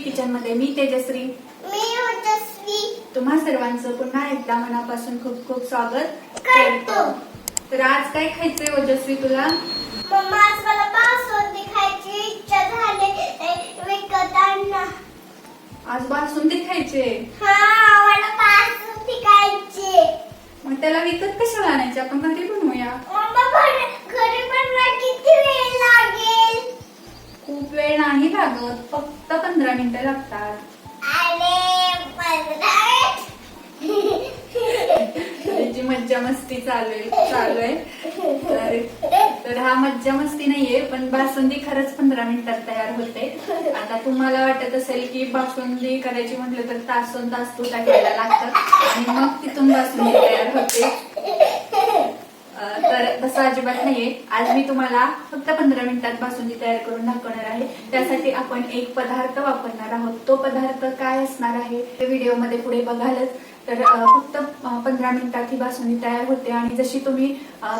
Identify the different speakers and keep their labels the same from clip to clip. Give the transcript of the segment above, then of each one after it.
Speaker 1: किचनमध्ये? मी तेजश्री.
Speaker 2: मी
Speaker 1: तुम्हा सर्वांचं पुन्हा एकदा मनापासून खूप खूप स्वागत
Speaker 2: करतो.
Speaker 1: तर आज काय खायचंय ओजस्वी तुला?
Speaker 2: मम्मा आज मला बासुंदी खायची इच्छा झाली. ए, विकत आणा
Speaker 1: आज बासुंदी खायचे
Speaker 2: हा मला बासुंदी खायची.
Speaker 1: मग त्याला विकत कशाला आणायचे? आपण घरी मिनिटं लागतात. त्याची मज्जा मस्ती चालू आहे चालू आहे. तर हा मज्जा मस्ती नाहीये पण बासुंदी खरंच पंधरा मिनिटात तयार होते. आता तुम्हाला वाटत असेल की बासुंदी करायची म्हटलं तर तासन तास तुटा घ्यायला लागतं आणि मग तिथून बासुंदी तयार होते. तर तसं अजिबात नाहीये. आज मी तुम्हाला फक्त पंधरा मिनिटात बासुंदी तयार करून दाखवणार आहे त्यासाठी आपण एक पदार्थ वापरणार आहोत. तो पदार्थ काय असणार आहे ते व्हिडिओमध्ये पुढे बघालच. तर फक्त पंधरा मिनिटात ही बासुंदी तयार होते आणि जशी तुम्ही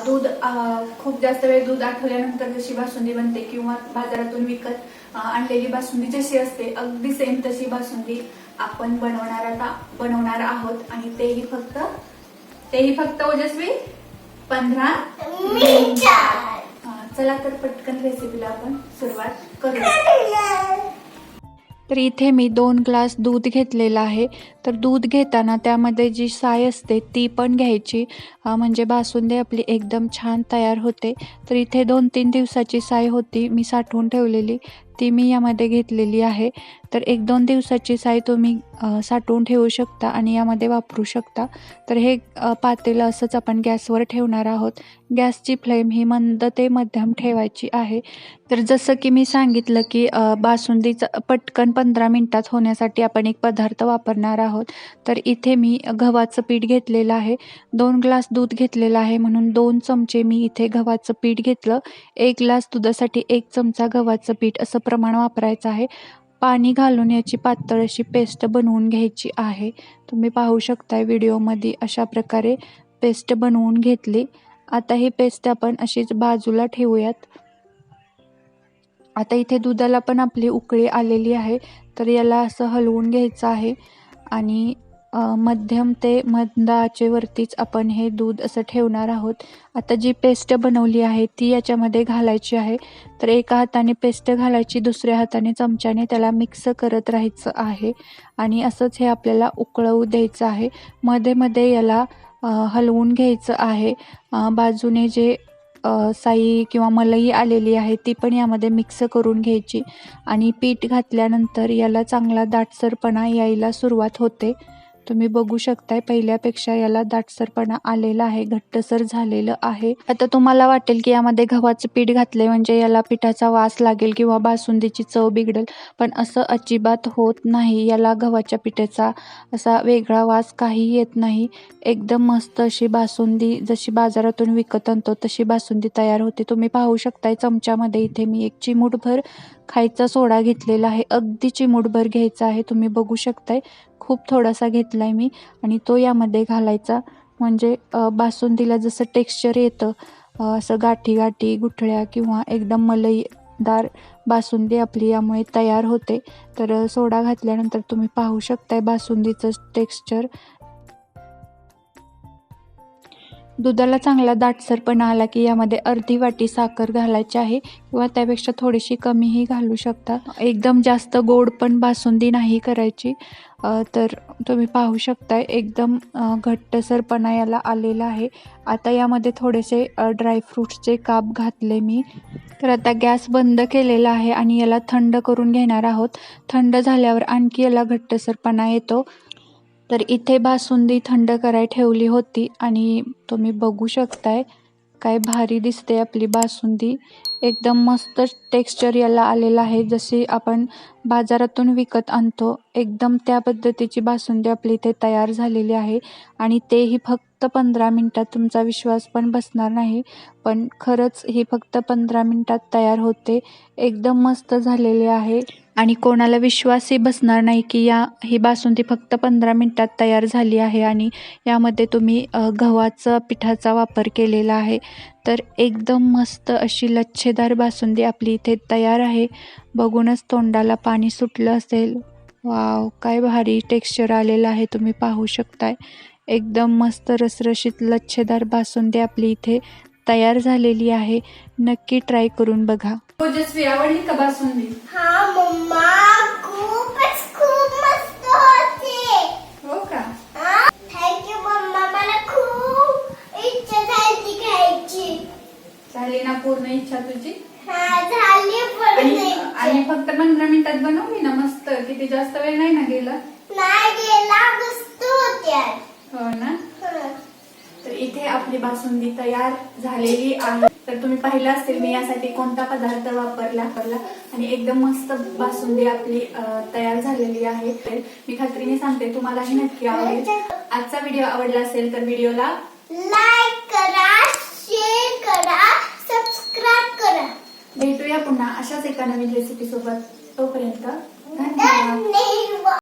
Speaker 1: दूध खूप जास्त वेळ दूध आठवल्यानंतर जशी बासुंदी बनते किंवा बाजारातून विकत आणलेली बासुंदी जशी असते अगदी सेम तशी बासुंदी आपण बनवणार आता बनवणार आहोत. आणि तेही फक्त तेही फक्त ओजस्वी पंधरा हा, चला तर पटकन रेसिपीला आपण सुरुवात करूया.
Speaker 3: तर इथे मी दोन ग्लास दूध घेतलेलं आहे. तर दूध घेताना त्यामध्ये जी साय असते ती पण घ्यायची. म्हणजे बासुंदी आपली एकदम छान तयार होते. तर इथे दोन तीन दिवसाची साय होती मी साठवून ठेवलेली. ती मी यामध्ये घेतलेली आहे. तर एक दोन दिवसाची साय तुम्ही साठवून ठेवू शकता आणि यामध्ये वापरू शकता. तर हे पातेलं असंच आपण गॅसवर ठेवणार आहोत. गॅसची फ्लेम ही मंद ते मध्यम ठेवायची आहे. तर जसं की मी सांगितलं की बासुंदीचं पटकन पंधरा मिनटात होण्यासाठी आपण एक पदार्थ वापरणार आहोत. तर इथे मी गव्हाचं पीठ घेतलेलं आहे. दोन ग्लास दूध घेतलेलं आहे म्हणून दोन चमचे मी इथे गव्हाचं पीठ घेतलं. एक ग्लास दुधासाठी एक चमचा गव्हाचं पीठ असं प्रमाण वापरायचं आहे. पाणी घालून याची पातळ अशी पेस्ट बनवून घ्यायची आहे. तुम्ही पाहू शकताय व्हिडिओमध्ये अशा प्रकारे पेस्ट बनवून घेतली. आता ही पेस्ट आपण अशीच बाजूला ठेवूयात. आता इथे दुधाला पण आपली उकळी आलेली आहे. तर याला असं हलवून घ्यायचं आहे. आणि मध्यम ते मंद आचेवरतीच आपण हे दूध असं ठेवणार आहोत. आता जी पेस्ट बनवली आहे ती याच्यामध्ये घालायची आहे. तर एका हाताने पेस्ट घालायची दुसऱ्या हाताने चमच्याने त्याला मिक्स करत राहायचं आहे. आणि असंच हे आपल्याला उकळवू द्यायचं आहे. मध्ये मध्ये याला हलवून घ्यायचं आहे. बाजूने जे साई किंवा मलई आलेली आहे ती पण यामध्ये मिक्स करून घ्यायची. आणि पीठ घातल्यानंतर याला चांगला दाटसरपणा यायला सुरुवात होते. तुम्ही बघू शकताय पहिल्यापेक्षा याला दाटसरपणा आलेला आहे घट्टसर झालेलं आहे. आता तुम्हाला वाटेल की यामध्ये गव्हाचं पीठ घातले म्हणजे याला पिठाचा वास लागेल किंवा बासुंदीची चव बिघडेल. पण असं अजिबात होत नाही. याला गव्हाच्या पिठाचा असा वेगळा वास काही येत नाही. एकदम मस्त अशी बासुंदी जशी बाजारातून विकत आणतो तशी बासुंदी तयार होते. तुम्ही पाहू शकताय चमच्यामध्ये इथे मी एक चिमूटभर खायचा सोडा घेतलेला आहे. अगदी चिमूटभर घ्यायचा आहे तुम्ही बघू शकताय. खूप थोडासा घेतला आहे मी आणि तो यामध्ये घालायचा. म्हणजे बासुंदीला जसं टेक्स्चर येतं असं गाठी गाठी गुठळ्या किंवा एकदम मलईदार बासुंदी आपली यामुळे तयार होते. तर सोडा घातल्यानंतर तुम्ही पाहू शकताय बासुंदीचं टेक्स्चर दुधाला चांगला दाटसरपणा आला की यामध्ये अर्धी वाटी साखर घालायची आहे किंवा त्यापेक्षा थोडीशी कमीही घालू शकता. एकदम जास्त गोड पण बासुंदी नाही करायची. तर तुम्ही पाहू शकताय एकदम घट्टसरपणा याला आलेला आहे. आता यामध्ये थोडेसे ड्रायफ्रूट्सचे काप घातले मी. तर आता गॅस बंद केलेला आहे आणि याला थंड करून घेणार आहोत. थंड झाल्यावर आणखी याला घट्टसरपणा येतो. तर इथे बासुंदी थंड कराय ठेवली होती आणि तुम्ही बघू शकताय काय भारी दिसते आपली बासुंदी. एकदम मस्त टेक्स्चर याला आलेला आहे. जशी आपण बाजारातून विकत आणतो एकदम त्या पद्धतीची बासुंदी आपली इथे तयार झालेली आहे. आणि तेही फक्त पंधरा मिनटात तुमचा विश्वास पण बसणार नाही. पण खरंच ही फक्त पंधरा मिनटात तयार होते. एकदम मस्त झालेली आहे. आणि कोणाला विश्वासही बसणार नाही की या ही बासुंदी फक्त पंधरा मिनटात तयार झाली आहे आणि यामध्ये तुम्ही गव्हाचं गव्हाचा पिठाचा वापर केलेला आहे. तर एकदम मस्त अशी लच्छेदार बासुंदी आपली इथे तयार आहे. बघूनच तोंडाला पाणी सुटलं असेल.
Speaker 4: वाव काय भारी टेक्स्चर आलेलं आहे तुम्ही पाहू शकताय. एकदम मस्त रसरशीत लच्छेदार बासुंदी आपली इथे तयार झालेली आहे. नक्की ट्राय करून बघा.
Speaker 3: ओजस्वी आवडली का बासुंदी
Speaker 2: हा मम्मा खूपच खूप मस्त होते.
Speaker 3: हो का?
Speaker 2: थँक्यू मम्मा. मला खूप इच्छा झाली खायची.
Speaker 3: झाली ना पूर्ण इच्छा तुझी?
Speaker 2: हा झाली
Speaker 3: आणि फक्त पंधरा मिनिटात बनवली ना मस्त? किती जास्त वेळ नाही ना गेला?
Speaker 2: नाही गेला मस्त होत्या.
Speaker 3: हो ना? इथे आपली बासुंदी तयार झालेली आहे. तर तुम्ही पाहिलं असेल मी यासाठी कोणता पदार्थ वापरला? वापरला. आणि एकदम मस्त बासुंदी आपली तयार झालेली आहे. मी खात्रीने सांगते तुम्हालाही नक्की आवडेल. आजचा व्हिडिओ आवडला असेल तर व्हिडिओला
Speaker 2: लाईक करा शेअर करा सबस्क्राईब करा.
Speaker 3: भेटूया पुन्हा अशाच एका नवीन रेसिपी सोबत. तोपर्यंत
Speaker 2: धन्यवाद.